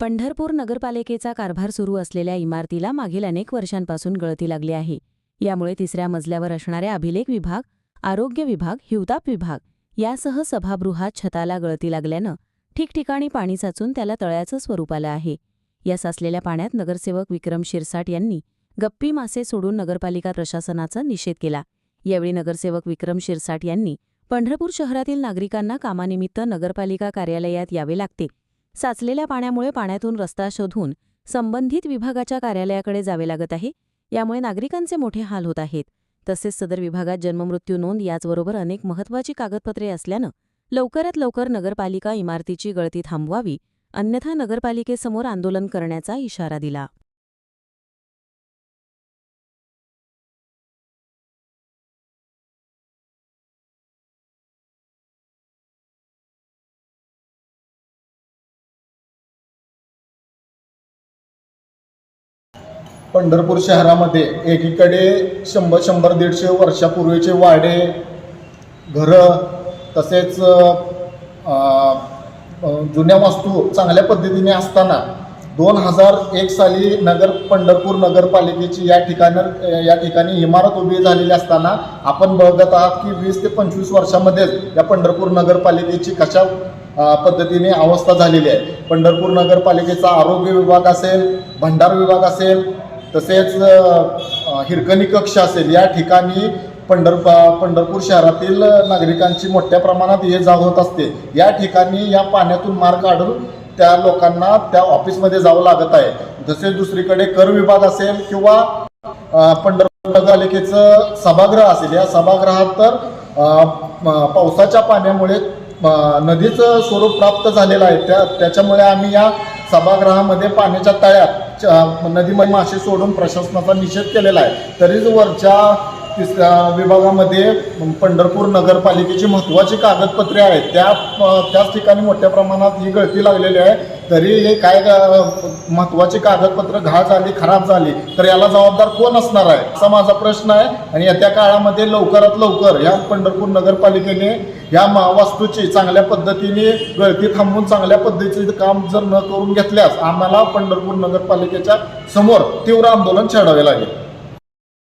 पंढरपूर नगरपालिकेचा कारभार सुरू असलेल्या इमारतीला मागील अनेक वर्षांपासून गळती लागली आहे. यामुळे तिसऱ्या मजल्यावर असणाऱ्या अभिलेख विभाग आरोग्य विभाग हिवताप विभाग यासह सभागृहात छताला गळती लागल्यानं ठिकठिकाणी पाणी साचून त्याला तळ्याचं स्वरूप आलं आहे. या साचलेल्या पाण्यात नगरसेवक विक्रम शिरसाट यांनी गप्पी मासे सोडून नगरपालिका प्रशासनाचा निषेध केला. यावेळी नगरसेवक विक्रम शिरसाट यांनी पंढरपूर शहरातील नागरिकांना कामानिमित्त नगरपालिका कार्यालयात यावे लागते. साचलेल्या पाण्यामुळे पाण्यातून रस्ता शोधून संबंधित विभागाच्या कार्यालयाकडे जावे लागत आहे. यामुळे नागरिकांचे मोठे हाल होत आहेत. तसेच सदर विभागात जन्ममृत्यू नोंद याचबरोबर अनेक महत्त्वाची कागदपत्रे असल्यानं लवकरात लवकर नगरपालिका इमारतीची गळती थांबवावी अन्यथा नगरपालिकेसमोर आंदोलन करण्याचा इशारा दिला. पंढरपूर शहरामध्ये एकीकडे शंभर शंभर दीडशे वर्षापूर्वीचे वाडे घरं तसेच जुन्या वास्तू चांगल्या पद्धतीने असताना दोन हजार एक साली नगर पंढरपूर नगरपालिकेची या ठिकाणी या ठिकाणी इमारत उभी झालेली असताना आपण बघत आहात की वीस ते पंचवीस वर्षामध्येच या पंढरपूर नगरपालिकेची कशा पद्धतीने अवस्था झालेली आहे. पंढरपूर नगरपालिकेचा आरोग्य विभाग असेल भंडार विभाग असेल तसेच हिरकणी कक्ष असेल या ठिकाणी पंढर पंढरपूर शहरातील नागरिकांची मोठ्या प्रमाणात ये जा होत असते. या ठिकाणी या पाण्यातून मार काढून त्या लोकांना त्या ऑफिसमध्ये जावं लागत आहे. जसे दुसरीकडे कर विभाग असेल किंवा पंढरपूर नगरपालिकेचं सभागृह असेल या सभागृहात तर पावसाच्या पाण्यामुळे नदीचं स्वरूप प्राप्त झालेलं आहे. त्या त्याच्यामुळे आम्ही या सभागृहामध्ये पाण्याच्या तळ्यात नदीमध्ये मासे सोडून प्रशासनाचा निषेध केलेला आहे. तरीच वरच्या तिसऱ्या विभागामध्ये पंढरपूर नगरपालिकेची महत्त्वाची कागदपत्रे आहेत त्या त्याच ठिकाणी मोठ्या प्रमाणात ही गळती लागलेली आहे. तरी हे काय अ, महत्त्वाची कागदपत्र घाळ झाली खराब झाली तर याला जबाबदार कोण असणार आहे? असा माझा प्रश्न आहे. आणि येत्या काळामध्ये लवकरात लवकर या पंढरपूर नगरपालिकेने या वास्तूची चांगल्या पद्धतीने गळती थांबवून चांगल्या पद्धतीचे काम जर न करून घेतल्यास आम्हाला पंढरपूर नगरपालिकेच्या समोर तीव्र आंदोलन छेडावे लागेल.